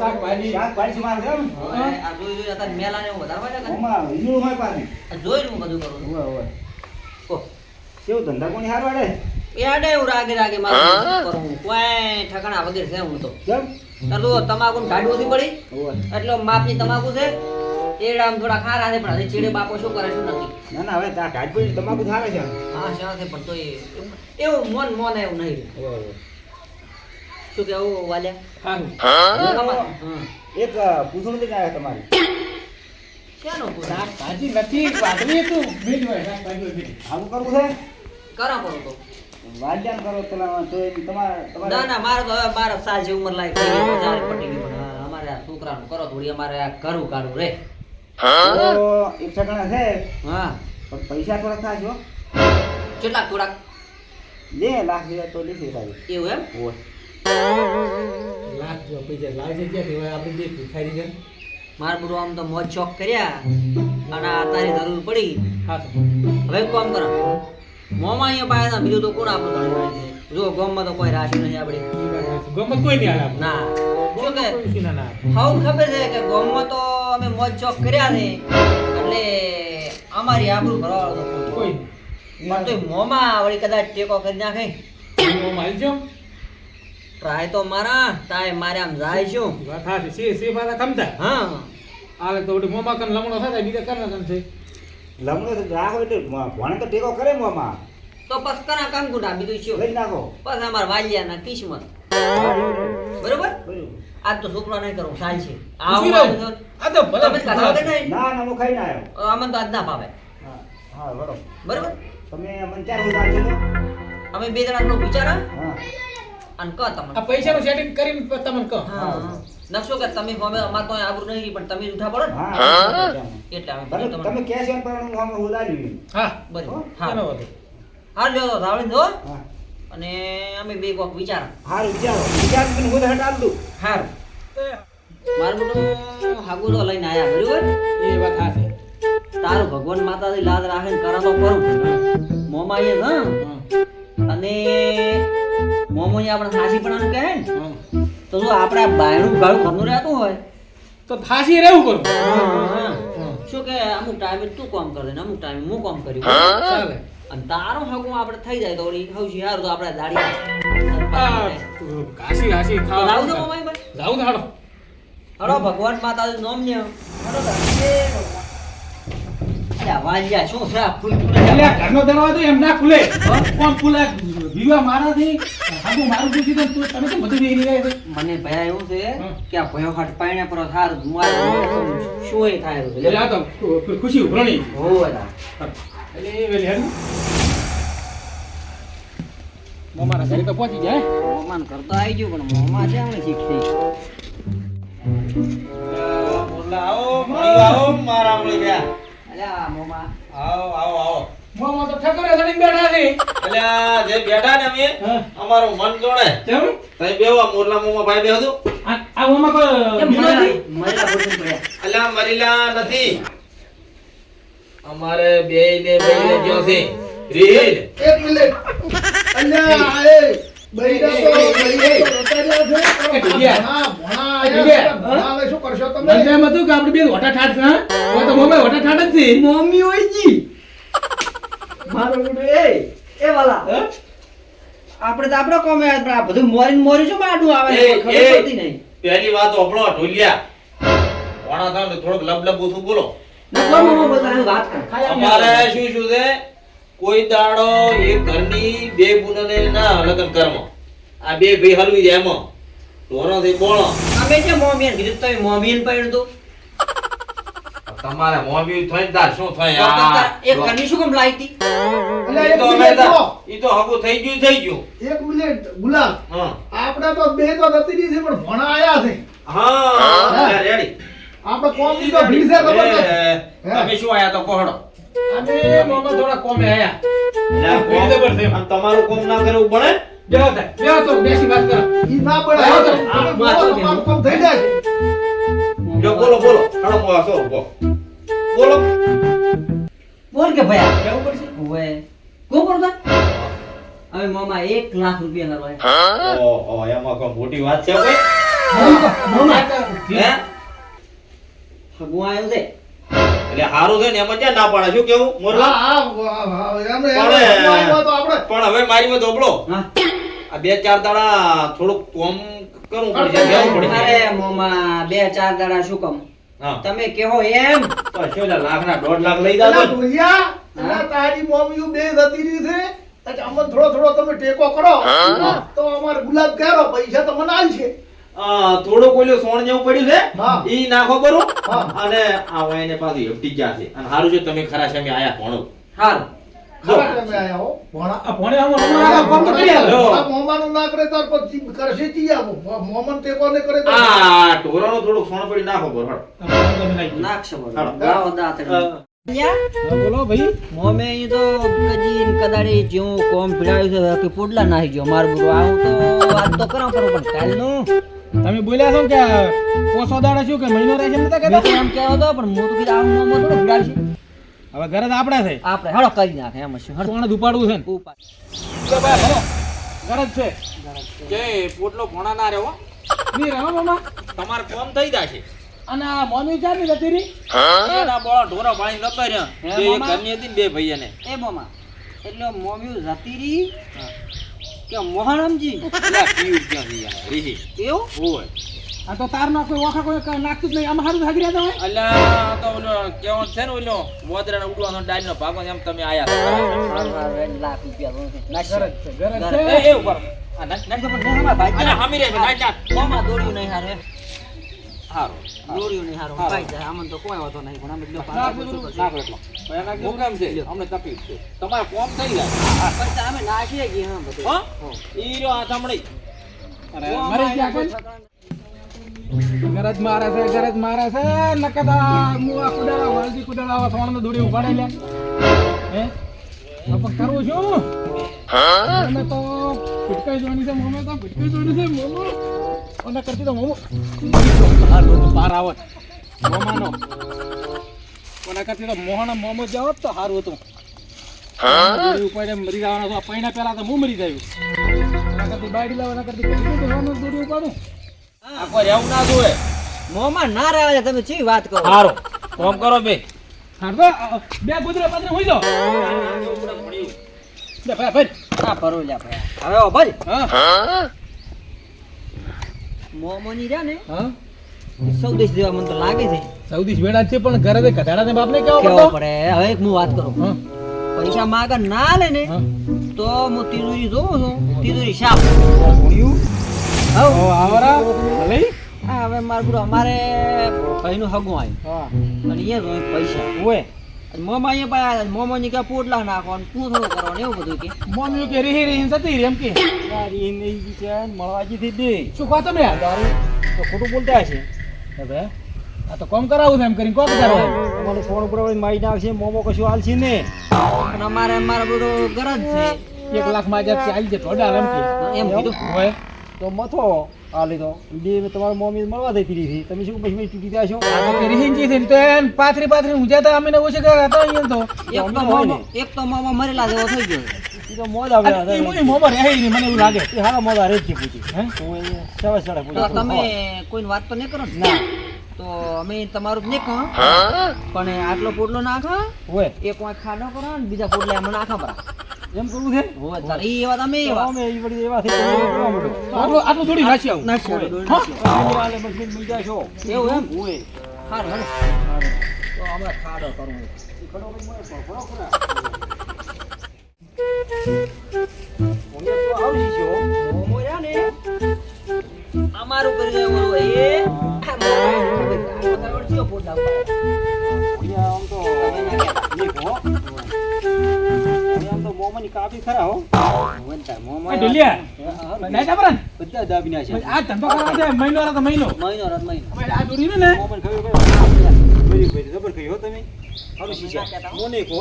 શાકભાજી. શાકભાજી મારે છે આ જોઈ જોઈ અત્યારે મેલા ને એવું વધારે ઓમાં ઈનું હોય પાછી. આ હું બધું કરું છું હોવે, હોવે. કેવું ધંધા કોની હાર વાળે? એ આડે રાગે રાગે મારે કરું કોઈ ઠકાણા વગર છે હું તો કેમ? તો તમાકુ ઢાડું ઓછી પડી. એટલે માપની તમાકુ છે એડામ થોડા ખારા છે પણ હજી ચીડે બાપો શું કરે શું નથી ના ના હવે તા તમાકુ ખારે છે હા છે પણ તો એવું મોન મોન એવું નહીં. શું કેવું વાલ્યા એક લઈને આવ્યા તમારી. શેનું પૂછો? શાકભાજી નથી, પાઘડી હતું. બીજ હોય, શાકભાજી હોય, બીજ. આવું કરવું છે? કરા કરો તો વાદ્યાન કરો પેલા તો એમ તમારે ના ના મારે તો હવે બાર સાલ જેવી ઉંમર લાયક પટી ગઈ. પણ અમારે આ છોકરાનું કરો થોડી અમારે આ કરું કાઢવું રે. તો એક ઠકાણા છે? હા. પણ પૈસા થોડા થાય હો. થોડાક? બે લાખ જેવા તો લીધી થાય એવું એમ? હોવે. લાખ જો પૈસા આપણે ભિખારી છે. મારે બધું આમ તો મોજ ચોક કર્યા અને આ તારી જરૂર પડી. હવે કોમ કરો. મોમાં અહીંયા પાયા હતા બીજું તો કોણ આપણું જો ગામમાં તો કોઈ રાશિ નહીં આપણી. ગમત કોઈ નહીં આવે. ના. શું કે? ના ના હાઉ ખબર છે કે ગામમાં તો અમે મોજ ચોક કર્યા છે એટલે અમારી આબરૂ ભરવાળો તો કોઈ મને તો મોમાં વળી કદાચ ટેકો કરી નાખે. મોમાં આવી જાઉં. ટ્રાય તો મારા તાય મારે આમ જાય શું? વાત સાચી. સી સે પાછા ખમતા. હા. આલે તો ઓડી મોમા કન લમણો થાય બીજા કરના કન છે. લમણો તો રાખ એટલે ભણે તો ટેકો કરે મોમા. તો બસ કરા કામ ગુડા બીજું શું? લઈ નાખો. બસ અમાર વાલિયાના કિસ્મત. બરોબર. આજ તો છોકરા નહીં કરવું સાલ છે. આ તો ભલે તમે કથા વગર નહીં? ના ના હું ખાઈને આવ્યો. અમન તો આજ ના પાવે હા હા બરોબર. બરોબર? તમે અમન ચાર ઉધાર છે અમે બે જણા નો વિચારા હા. અને ક તમને. આ પૈસાનું સેટિંગ કરીને તમને કહો હા હા. નકશો કે તમે હવે અમાર તો આબરૂ નહીં પણ તમે ઉઠા પડો ને. એટલે અમે તમે કેશ એમ પણ હું અમે ઉડાડી હા. બરાબર. હો? હા. હા લ્યો રાવણ જો અને અમે બે કોક વિચાર. હાર વિચાર. વિચાર કરીને હું તો દઉં હારું. મારું બધું હાગુરો લઈને આયા બરોબર? એ વાત સાચી. તારું ભગવાન માતાજી લાજ રાખે ને કરા તો કરું મોમાં હા, હા. અને મોમો આપણે સાસી પણ કહે ને? તો શું આપણે બાયણું ગાળું ઘરનું રહેતું હોય. તો ફાંસી રહેવું કરું. શું કે અમુક ટાઈમે તું કામ કરે ને અમુક ટાઈમે હું કામ કર્યું. ચાલે. અને તારો હગું આપણે થઈ જાય તો ઓલી હવશી હારું તો આપણે દાડી ઘાસી ઘાસી ખાવ લાવું તો મોમાઈ ભાઈ જાવું તો હાડો હાડો ભગવાન માતાનું નામ ને હાડો વાલિયા શું છે આ ફૂલ ફૂલ? ઘરનો દરવાજો એમ ના ખુલે. કોણ ખુલે? વિવા મારાથી હાગું મારું પૂછી તું તમે તો બધું નહીં રહ્યા મને ભયા એવું છે કે આ ભયો હટ પાઈને પર થાર મારે શું એ થાય એટલે આ તો ખુશી ઉભરણી હો લા. એટલે એ વેલી હેડ મારા ઘરે તો પહોંચી જાય મોમાન કરતો આવી ગયો પણ મોમા છે હમણાં શીખતી આવો આવો મારા મળી ગયા. અલ્યા મોમા. આવો આવો આવો. મોમાં તો ઠકોરે ચડીને બેઠા છે એટલે જે બેઠા ને અમે અમારું મન જોડે કેમ? તઈ બેવા મોરલા મોમાં ભાઈ બેહો આ આ મોમાં કોઈ કેમ બીજો નથી? મરેલા ભોજન પડ્યા એટલે આ નથી. અમારે બે ને બે ને ગયો છે. રીલ. એક મિનિટ. અલ્યા એ બૈરા તો બૈરા તો રોતાર્યા છે. એ ભણા ભણા એ આયા ઢીલિયા. છે. ભણા હવે શું કરશો તમે? તો એમ કે આપણે બે હોટા છે તો મોમાં હોટા ઠાઠ જ છે. મમ્મી હોય જી મારો બેટો એ એ વાલા. આપણે તો આપણો કોમે આ બધું મોરીને મોરી જો માડું આવે ખબર પડતી નહીં. પહેલી વાત આપણો ઢોલિયા વાણા થાવ ને થોડોક લબ લબ ઓછું બોલો. નકો મમ્મી બોલતા વાત કર. અમારે શું શું છે? કોઈ દાડો એક ઘરની બે બુનને ના લગન કર્મ. આ બે ભાઈ હલવી જાય એમાં. ઢોરો થી બોળો અમે જે મોમીન ને કીધું તમે મમ્મી ને પડ્યું તું તમારે મોબી થઈ દા શું થાય? આ એક કની શું કેમ અલ્યા એક તો ઈ તો હગું થઈ ગયું થઈ ગયું. એક મિનિટ ગુલાબ હા. આપણે તો બે તો નથી છે પણ ભણા આયા છે. હા રેડી. આપણે કોમની તો ભીડ છે ખબર છે તમે શું આયા તો કોહડો અમે મોમાં થોડા કોમે આયા. કોમ- જબર છે. અને તમારું કોમ ના કરવું પડે બેહો તાર. બેહો તો બેસી વાત કરો. ઈ ના પડે. આ કામ થઈ જાય. જો બોલો બોલો. હાલો બોલો સો બોલો બોલો. બોલ કે ભયા? કેવું પડશે? ઓવે ગોબર હતા હવે મામા એક લાખ રૂપિયા કરવા ઓહો, એમાં કોઈ મોટી વાત છે કોઈ? હે ભગવાન દે એટલે હારું છે ને એમાં ક્યાં ના પાડે? શું કેવું? મોરલા? પણ- આવ્યો તો આપણે. પણ હવે મારી માં ધોબળો આ બે ચાર દાડા થોડુંક કોમ કરવું પડશે લેવું પડશે. અરે મોમા બે ચાર દાડા શું કમ? તમે કહો એમ તો શું લે, લાખ ના દોઢ લાખ લઈ જાવ જાજો ને? ઢોલિયા, એલા તારી મોમિયું બે જતી રહી છે. એટલે અમને થોડો થોડો તમે ટેકો કરો. તો અમારે ગુલાબ ક્યારો પૈસા તો મને છે આ, થોડુંક ઓલું સોણ જેવું પડ્યું છે ઈ નાખો કરો અને આ વાયને પાછું હેપટી ગયા છે અને સારું છે તમે ખરા છે આયા ભણો. હાલ બોલો. ભાઈ. મોમે ઈ તો ને કદાડી જેવું કોમ ભીડાયું છે કે પોડલા નાખી ગયો માર બુરો આવું તો વાત તો કરો પણ કાલનું. તમે બોલ્યા છો કે પોસો દાડા શું કે મહિનો રહેશે નતા કહેતા? એમ કહેવો તો પણ હું તો કીધું આવું મોમો થોડો ભીડાડશે હવે ઘરે તો આપણા છે. આપણે હળો કરી નાખે એમ શું હળો સોણે ઉપાડવું છે ને? ઉપાડ. ઘરે છે. જે પોટલો ભણા ના રહ્યો ની રહો મામા. તમારે કોમ થઈ જશે. અને આ મોમી ચાલી જતી રહી એના બોળા ઢોરા પાણી નતો રહ્યો. બે એક મામા? ઘરની હતી ને બે ભૈયાને એ મામા એટલે મોમ્યું જતી રી કે મોહનમજી? એટલે પીવું ક્યાં થઈ ગયા એવું? ઓય આ તો તાર નો કોઈ ઓખા કોઈ નાખતું જ નહીં આમાં હારું ભાગી રહ્યા તમે અલ્યા તો ઓલો કેવો છે ને ઓલો મોદરાનો ઉડવાનો ડાળનો ભાગો એમ તમે આયા લાખ રૂપિયા છું. નાખશો. છે ઘરે જ ઘરે. છે એ ઉપર આ નાખ નાખ પણ ભાઈ અલ્યા હામી રે નાખ નાખ મોંમાં દોડ્યું નહીં હારું, હારો દોડ્યું નહીં હારું. ભાઈ જાય. આમાં તો કોઈ વાંધો નહીં, પણ આમાં જો નાખ નાખો એટલો હું કેમ છે અમને તકલીફ છે તમારે કોમ થઈ જાય પછી. પછી અમે નાખીએ હા, બધું. હા હો. આ સાંભળી અરે મરી ગયા કોણ? ઘરે જ મારે છે, ગરજ મારે છે. નકદા હું આ કુડાળા વાલજી કુડાળા સોણ દોડી ઉપાડે લે. હે? તો કરું છું. હા અમે તો ફટકાઈ જોવાની છે મોમે, તો ફટકાઈ જોવાની છે મોમો. અને કરતી તો મોમો. આ લોટ પાર આવત મોમાનો. કોના કરતી તો મોહન મોમો જાવ તો હારું હતું. ઉપાડે મરી જવાના તો પૈણા પહેલા તો હું મરી જાયું ઓના કરતી બાયડી લાવવાના કરતી દોડી ઉપાડું. આ કોઈ રહેવું ના જોવે. મોંમાં ના રહેવા તમે ચી વાત કરો? હારો કોમ કરો બે. હા બે ગુજરા પાત્ર હોઈ જાઓ. બે ભાઈ ભાઈ. ના પરોલ્યા ભાઈ. હવે ઓ ભાઈ. હા. મોમોની રહ્યા ને હા. સૌદેશ જેવા મને તો લાગે છે. સૌથી વેડા છે પણ ઘરે કઢાડા ને બાપને કેવો કેવો પડે? હવે એક હું વાત કરું. હા. પૈસા માગા ના લે ને તો હું તિજોરી જોઉં છું. તિજોરી શાપ. ઓ આવરા ભલે. હા હવે મારું બુરો અમારે ભાઈનું હગું આય. હા. અને એ જોઈ પૈસા. ઓય. મોમાં અહીંયા પાયા મોમો ની કે પોટલા એવું બધું કે. મોમ્યો કે રીહી રીહી જતી રહી એમ કે. મળવાજી દે. શું કહો તમે? તો ખોટું બોલતા હશે. હવે આ તો કોમ કરાવું એમ કરીને કોક કરાવો તમારે સોણ ઉપર મારી નાખશે મોમો કશું હાલશે ને. પણ અમારે મારા બધો ગરજ છે. એક લાખમાં જાત જાય થોડા એમ એમ કીધું. તો મથો. આ લીધો બે તમારા મમ્મી મળવા દઈ રહી તમે શું પછી તૂટી ગયા છો? છે. ને તો એમ પાથરી પાથરી ઊંઝા તો અમે ઓછે ગયા હતા અહીંયા તો. એક તો મોમો એક તો મોમો મરેલા જેવો થઈ ગયો. એ તો મોજ આવે આ ઈ મોઈ રહે નહીં મને એવું લાગે. એ હારા મોજા રે છે પૂછી. હે? તો એ સવા સાડા પૂછી. તમે કોઈની વાત તો નહીં કરો ના? તો અમે તમારું જ નહીં કહો. પણ આટલો પોટલો નાખો હોય એક વાંક ખાડો કરો ને બીજા પોટલા એમાં નાખા પરા એમ કરવું છે? તાર એવા તમે એવા. અમે એ વળી એવા. તો આટલું આટલું થોડી નાસી આવું. આલો. હાલે બસ બસ મળી જાશો. એવું એમ? હોય. હારું હારું. તો અમે ખાડો કરવું અમે તો આવડી છો. મોમો રહ્યા ને. અમારું કરી દેવું એ. આ મોમો બતાવડ ચિયો પોટલા પાડે. અહીંયા આમ તો મોંમાંની કાપી ખરા હો. હોય ને તાર મોમો આ ઢોલિયા હા, નાઈ જા બરાન. બધા દાબી નાખ્યા. આ ધંધો કરવા છે મહિનો રાત મહિનો મહિનો રાત મહિનો આ દોરી ને મોમન ખબર. ખબર બરી જબર હો તમે. હારું શીખ્યા. મોને કહો.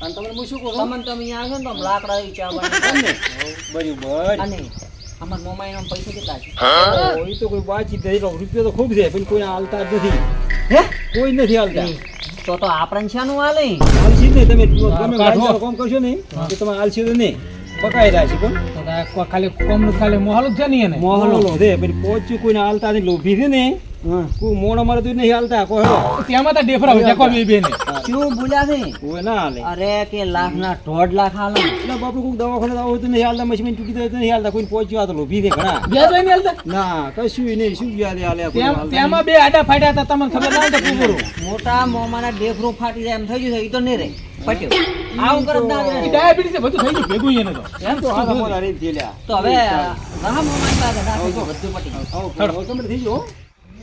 અને તમને હું શું કહું તમને તમે અહીંયા આવશો ને તો લાકડા ઈ તમને બરાબર અને અમાર મોમા પૈસા કેટલા છે કોઈ તો કોઈ વાતચીત થઈ રૂપિયો તો ખૂબ છે પણ કોઈ હાલતા નથી હે કોઈ નથી હાલતા નહીં. તો તો આપણને શાનું હાલે? આલસી ને તમે કાઢો. ગાડીવાળો કામ કરશો ને તો તમે આલસી તો નહીં. પકાઈ રહ્યા છે કોણ ખાલી કોમ ખાલી મોહલું છે ને એને? મોહલો છે પછી પહોંચ્યું કોઈને આલતા લોભી છે ને. કોઈ મોણ અમારે તું નહીં હાલતા કોઈ ત્યાંમાં તો ડેફરા હોય દેખો બે બેને શું બોલ્યા છે? ઓય ના હાલે. અરે કે લાખ ના દોઢ લાખ હાલો. એટલે બાપુ કોઈ દવાખાને આવું તો નહીં હાલતા મશીન ચૂકી દે તો નહીં હાલતા કોઈ પહોંચ્યું આ તો લોભી દે ઘણા. બે તો નહીં હાલતા? ના કશું નહીં શું ગયા હાલે હાલતા બે આડા ફાટ્યા હતા તમને ખબર ના હતી તો મોટા મોમાના ડેફરો ફાટી જાય એમ થઈ ગયું છે ઈ તો નહીં રે. પટ્યો. આવું કરે ના ડાયાબિટીસ બધું થઈ ગયું ભેગું એને તો. એમ હવે ઘણા મોમાની પાસે ના બધું પટી ગયું. આવો, આવો, complete થઈ ગયો હો.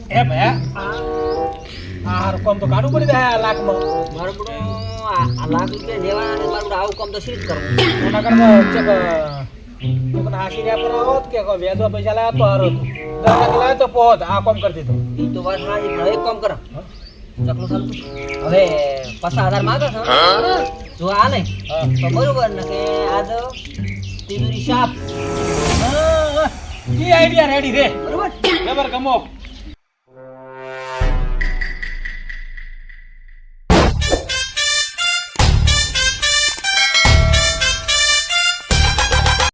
એ ભયા આ કામ તો કાઢું પડી આ લાખમાં મારું બધું આ આ લાખ રૂપિયા લેવાના ને મારું આવું કામ તો શી જ કરવું એના કરતા ચેક તમને હાસી રહ્યા પર હોત કે વેચવા પૈસા લાયા તો હારો દસ લાખ લાવ્યા તો પહોંચ આ કામ કરી દીધું ઈ તો વાત પણ હવે કામ કરો. ચકલું ચાલતું હવે પચાસ હજાર માંગે છે જો આ નહીં તો બરોબર ને કે આજ તિજોરી શાપ ઈ આઈડિયા રેડી રે. બરોબર? ખબર ગમો.